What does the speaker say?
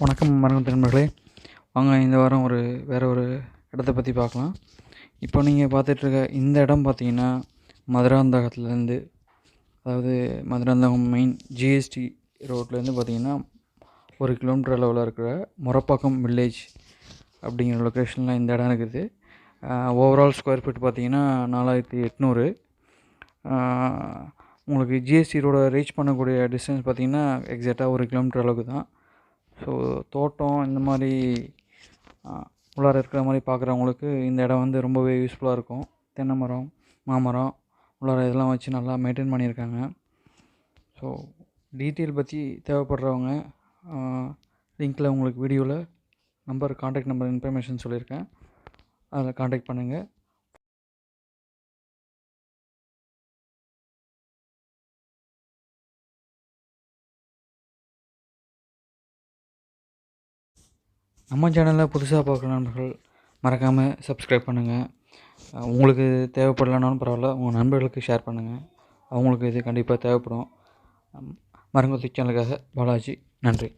வணக்கம் மரகத நண்பர்களே. வாங்க இந்த வாரம் ஒரு வேறு ஒரு இடத்த பற்றி பார்க்கலாம். இப்போ நீங்கள் பார்த்துட்ருக்க இந்த இடம் பார்த்தீங்கன்னா மதுராந்தகத்துலேருந்து அதாவது மதுராந்தகம் மெயின் ஜிஎஸ்டி ரோட்லேருந்து பார்த்தீங்கன்னா ஒரு கிலோமீட்டர் அளவில் இருக்கிற முறப்பாக்கம் வில்லேஜ் அப்படிங்கிற லொக்கேஷனில் இந்த இடம் இருக்குது. ஓவரால் ஸ்கொயர் ஃபீட் பார்த்தீங்கன்னா நாலாயிரத்தி எட்நூறு. உங்களுக்கு ஜிஎஸ்டி ரோட ரீச் பண்ணக்கூடிய டிஸ்டன்ஸ் பார்த்தீங்கன்னா எக்ஸாக்டாக ஒரு கிலோமீட்டர் அளவுக்கு தான். ஸோ தோட்டம் இந்த மாதிரி உள்ளார இருக்கிற மாதிரி பார்க்குறவங்களுக்கு இந்த இடம் வந்து ரொம்பவே யூஸ்ஃபுல்லாக இருக்கும். தென்னை மரம் மாமரம் உள்ளார இதெல்லாம் வச்சு நல்லா மெயின்டைன் பண்ணியிருக்காங்க. ஸோ டீட்டெயில் பற்றி தேவைப்படுறவங்க லிங்க்கில் உங்களுக்கு வீடியோவில் நம்பர் காண்டாக்ட் நம்பர் இன்ஃபர்மேஷன் சொல்லியிருக்கேன். அதில் காண்டாக்ட் பண்ணுங்கள் நம்ம சேனலில் புதுசாக பார்க்குற நண்பர்கள் மறக்காமல் சப்ஸ்கிரைப் பண்ணுங்கள் உங்களுக்கு தேவைப்படலனாலும் பரவாயில்ல உங்கள் நண்பர்களுக்கு ஷேர் பண்ணுங்கள் அவங்களுக்கு இது கண்டிப்பாக தேவைப்படும். மரங்கொத்தி சேனலுக்காக பாலாஜி நன்றி.